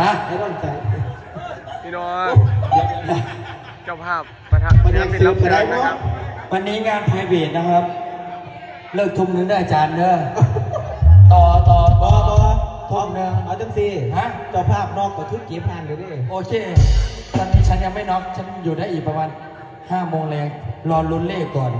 ฮะไม่ต้องใจพี่น้องเจ้าภาพประทับประเด็นศิสืลบปิก็นได้รับเชิญเนาะนะครับวันนี้งานไพรเวทนะครับ เลิกทุ่มหนึงได้อาจารย์เด้อต่อต่อบอบอทุ่มหนึงเอาจังสี่ฮะเจ้าภาพนอกกับทุกเก็บงานเลยดิโอเคตอนนี้ฉันยังไม่น็อกฉันอยู่ได้อีกประมาณห้าโมงแรงรอลุ้นเลขก่อน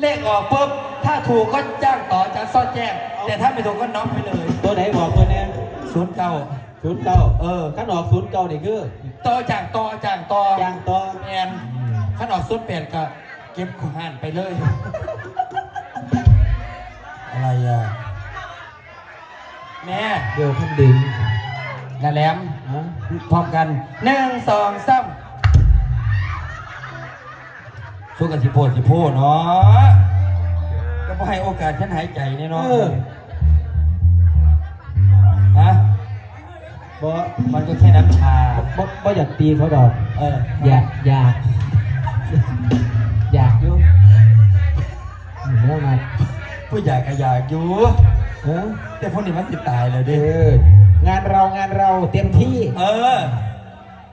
เลขออกปุ๊บถ้าถูกก็จ้างต่ออาจารย์ซ่อนแจ้ง แต่ถ้าไม่ถูกก็น็อกไปเลยตัวไหนบอกตัวแน่ศูนย์เก้าศูนย์เก้าเออขันออกศูนย์เก้านี่คือต่อจ้างต่อจ้างต่อยางต่อแมนขันออกศูนย์แปดก็เก็บของหันไปเลย อะไรอะแม่เดี๋ยวขึ้นดินนาแหลมฮะพร้อมกันหนึ่งสองสาม สู้กันสิโพดสิโพดเนาะก็บ่ให้โอกาสฉันหายใจเนี่ยเนาะเออ ฮะบอมันก็แค่น้ำชาบอบออยากตีเขาดอก เอออยากอยากอยากอยุ่แล้วมาผู้ใหญ่ก็อยากอยู่ เออแต่พวกนี้มันติดตายเลยเอดิองานเรางานเราเต็มที่ เออ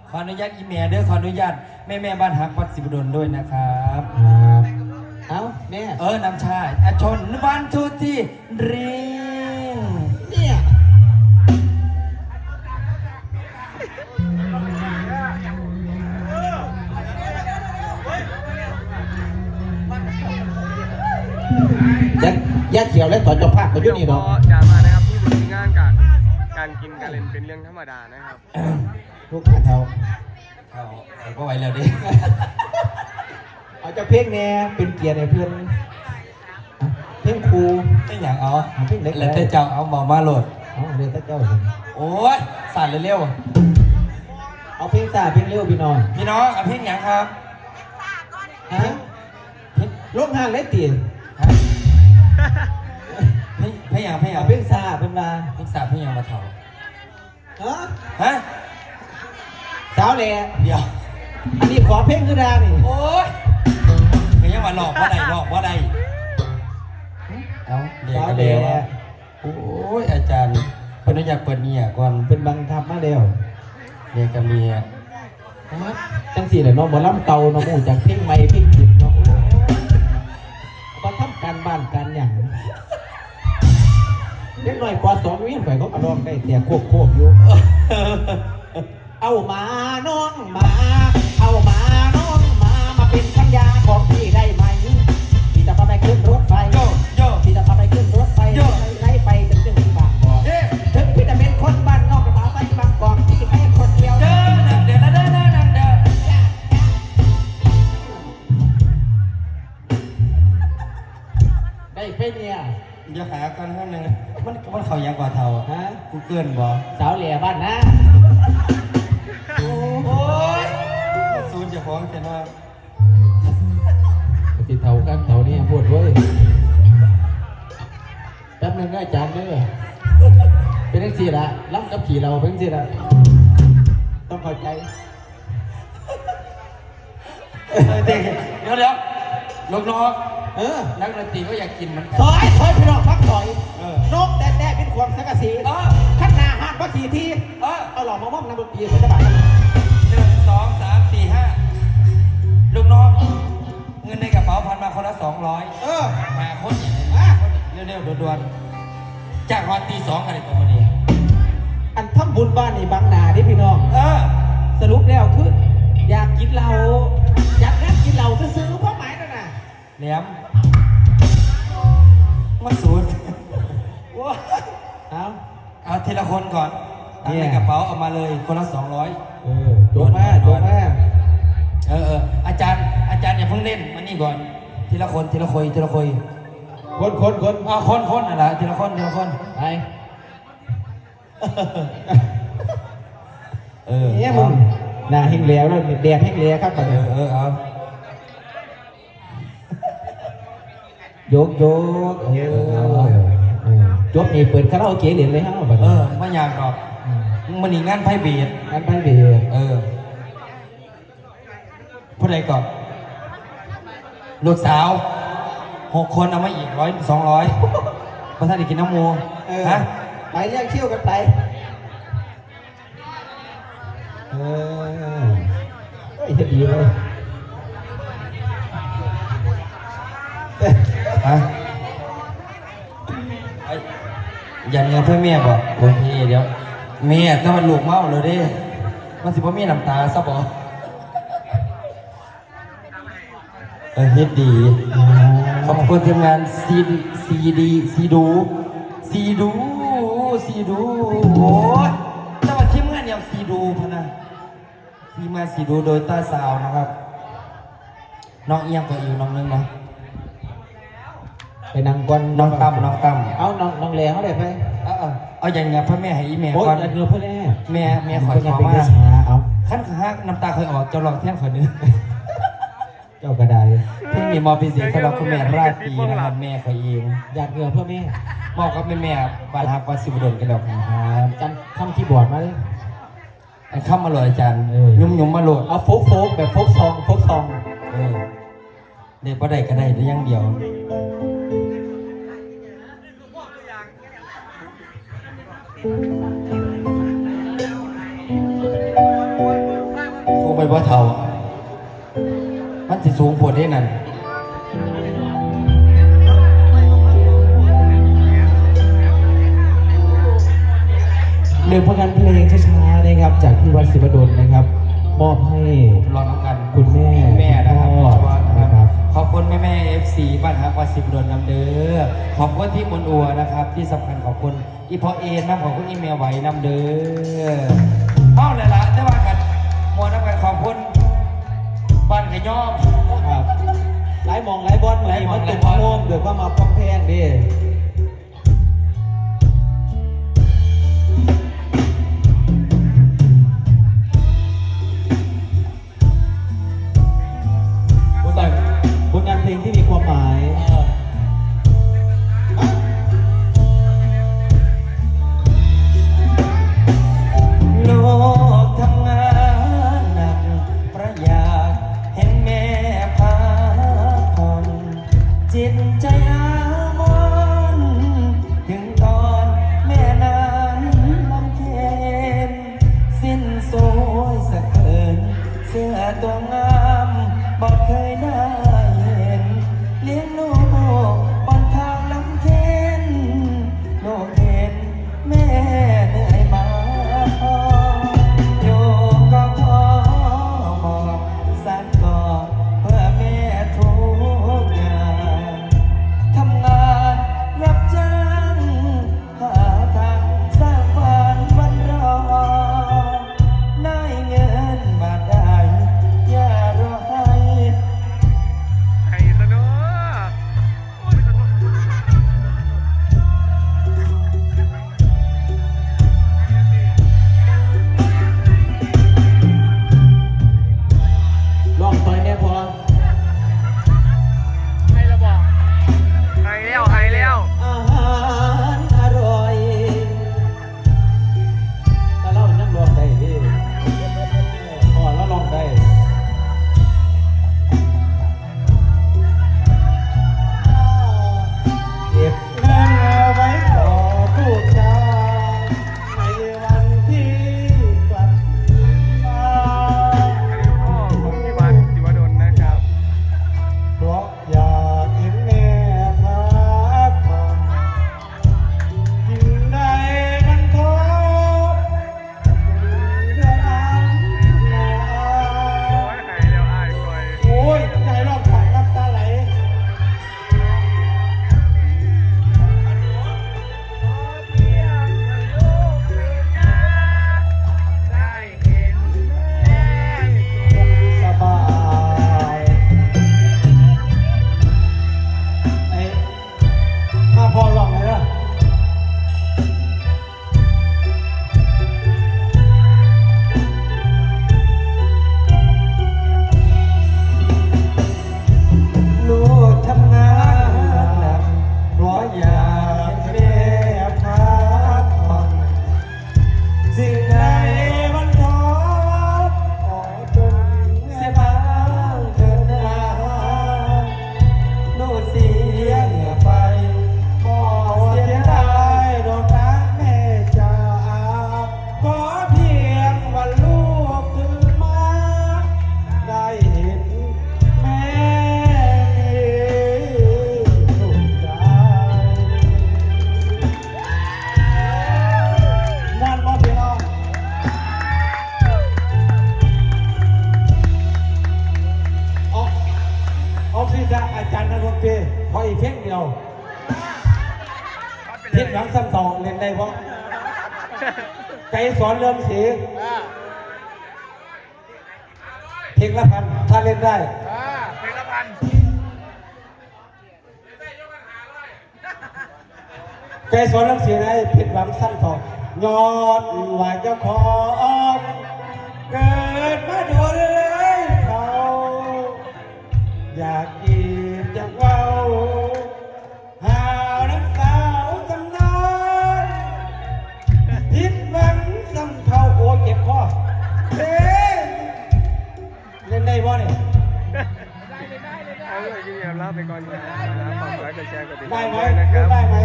ขออนุญาตอีเมลเด้อขออนุญาตแม่แม่ๆบ้านฮักวัดสิบดลด้วยนะครับครับเอาแม่เออน้ำชาอาชนวันทุที่ริงเนี่ยยัดยัดเขียวและต่อเจ้าภาพก็อยู่นี่ดอกก็อย่ามานะครับที่บุญงานการ การกินการเล่นเป็นเรื่องธรรมดานะครับ ลูกค้าเขาเอาเอาก็ไหวแล้วดิ เอาเจ้าเพลงเนี่ยเป็นเกียรติให้เพื่อนเพลงครูไม่อย่ากเอาเอาเพลงเล็กแล้วแต่เจ้าเอามอมาโหลดเอาเรียนตะเจ้าสิโอ้ยสั่นเร็วเอาเพลงซาเพลงเร็วพี่น้องๆพี่น้องเอาเพลงหยังครับฮะลงห้างเล็ตีฮะ เพลงเพลงหยังเพลงหยัเอางเพลงซาเป็นมาเพลงสาบเพลงหยังมาเถาฮะฮะสาวแหล่เดี๋ยว อันนี้ขอเพลงคือดานี่โอ้ยเพลงยังมาหลอกว่าใดหลอกว่าใดเอาเรียกสาวกันแหเลล่ยโอ้ยอาจารย์คนนี้อยากเปิดเนี่ยก่อนเป็นบังคับมาแล้วเรียกกันเมียจังสี่แหละเนาะบ่ล้ำเก่าเนาะบ่รู้จากเพลงใหม่เพลงผิดเนาะบ่ทำการบ้านการหยัง เล็กน้อยปสองวิ่งไปเขาก็ร้องได้แต่ควบควบอยู่เอามาน้องมา เอามาน้องมา มาเป็นพันยาของพี่ได้ไหมพี่จะพาไปขึ้นรถไฟโยโยพี่จะพาไปขึ้นรถไฟโยไล่ไปจนถึงบางกอกเอ๊ะถึงพี่จะเป็นคนบ้านนอกกระเป๋าไปบางกอกพี่ไปคนเดียวเดินนะเดินนะเดินนะเดินเดินได้เป็นเนี่ย เดี๋ยวหากันข้างหนึ่งมันมันเขายังกว่าเท่าฮะกูเกินบ่สาวเหล่บ้านนะโอ้ยมันศูนย์เจะฟ้าของแค่ว่าติดเท่ากันเท่านี้พูดเว้ยแป๊บนึงก็อาจารย์เด้อเป็นทั้งสี่ละล้ำกับขี่เราเป็นทั้งสี่ละต้องเข้าใจเออเด็กเดี๋ยวเดี๋ยวลูกน้อง เออนักดนตรีก็อยากกินเหมันกัซอยซอยพี่น้องพักซอยเออนกแต่แต่เป็นความสังกะสีเออขั้นหนาหันพักสีทีเออเอาหลอกมาม่อมน้ำดนตรีเหมือนจะบาดหนึ่งสองสามสี่ห้าลูกน้องเงินในกระเป๋าพันมาคนละสองร้อยเออมาคนอย่างนี้อะเร็วๆด่วนๆจากวันตีสองอะไรประมาณนี้อันทำบุญบ้านนี่บางนาดิพี่น้อง เออ สรุปแล้วคืออยากกินเหล้า แหลมมาสูดว้าเอาเอาทีละคนก่อนตังค์เนี่ในยกระเป๋าเอามาเลยคนละสองร้อยเออโจมมาโจมมาเออเอออาจารย์ อาจารย์อย่าเพิ่งเล่นมานี่ก่อน ทีละคนทีละคนทีละคนคนคนคนอ่าคนคนอะไรทีละคนทีละคนไปเออเนี่ยมึงหน้าแห้งแล้วแล้วแดดแห้งแล้วครับเออเออเอา โยกโยกเออเออจบนี่เปิดคาราโอเกะเหรียญเลยฮะบัดเอนี้อไม่อยากหรอกมันนี่งานไพ่เบียดอันไปเบียดเออพูดอะไรก่อนลูกสาวหกคนเอามาอีกร้อยสองร้อยพระท่านได้กินน้ำมูฮะไปเรียกเชี่ยวกันไปเออเฮ้ยเฮ็ดดีเลย ฮะยันเงินเพื่อเมียบ่โอเคเดี๋ยว เมียต้องมันลูกเมาเลยดิมันสิบ่อเมียน้ำตาซะบ่เออเฮ็ดดี ขอบคุณทีมงานซีดีซีดีซีดูซีดูซีดูโอ้ยแต่ว่าทีมงานเนี่ยซีดูพนะทีมงานซีดูโดยต้าซาวนะครับ น้องเอียงก็อีกน้องนึงนะ ไปนั่งก่อนน้องตั้มน้องตั้มเอาน้องน้องแหลเขาได้ไปเอาเอาเอาอย่างเงี้ยพ่อแม่ให้อีแม่โอ้ยก่อนอันเงือเพื่อนแน่แม่แม่ขอเพื่อนขอเป็นมาเกษาเอาขั้นขาน้ำตาเคยออกจะลองแท่งขอนึงเจ้ากระไดเพิ่งมีมอพิเศษสำหรับคุณแม่ราตรีนะครับแม่ขอยเองอยากเงือเพื่อแม่มอบกับแม่แม่บาลฮักวาสิบดลกันแล้วครับจันทำคีย์บอร์ดมาเลยไอ้ข้ามมาเลยอาจารย์เออยุ่มยุ่มมาโหลดเอาโฟกโฟกแบบโฟกซองโฟกซองเออเด็กบ่ได้ก็ได้ได้อยังเดียว สูงไปบ่เท่า มันสิสูงปวดได้นั่นหนึ่งผลงานเพลงช้าๆนะครับ จากที่วัดศิวดลนะครับ มอบให้รอน้องกันคุณแม่แม่นะครับ ขอบคุณแม่แม่เอฟซีบ้านฮักวัดสิบดวนน้ำเด้อขอบคุณที่มนอัวนะครับ ที่สำคัญขอบคุณอีพอเอ็นน้ำขอบคุณอีเมลไหวน้ำเด้อเมาเลยล่ะแต่ว่ากันมวลน้ำกันขอบคุณบ้านขย่อมครับไล่มองไล่บอลเหมือนไล่มองมันเป็นไล่บอลโมมเดือดว่ามาป้องแพงดิ จิตใจหามนถึงตอนแม่นานลำเค็สิ้นสวยสะเกินเสื้อตัวงำสองเล่นได้ปะใจสอนเริ่มสีเพลงละพันถ้าเล่นได้เพลงละพันใจสอนเริ่มสีได้ผิดหวังซ้ำสองยอดว่าเจ้าของเกิดมาโดนเลยเขา อยากกินจะเว้า บ่เนี่ยเอาเลยกินเดี๋ยวลาไปก่อนนะครับฝากกดไลค์กดแชร์กดติดได้ตามไหมด้วยนะครับ ได้ไหม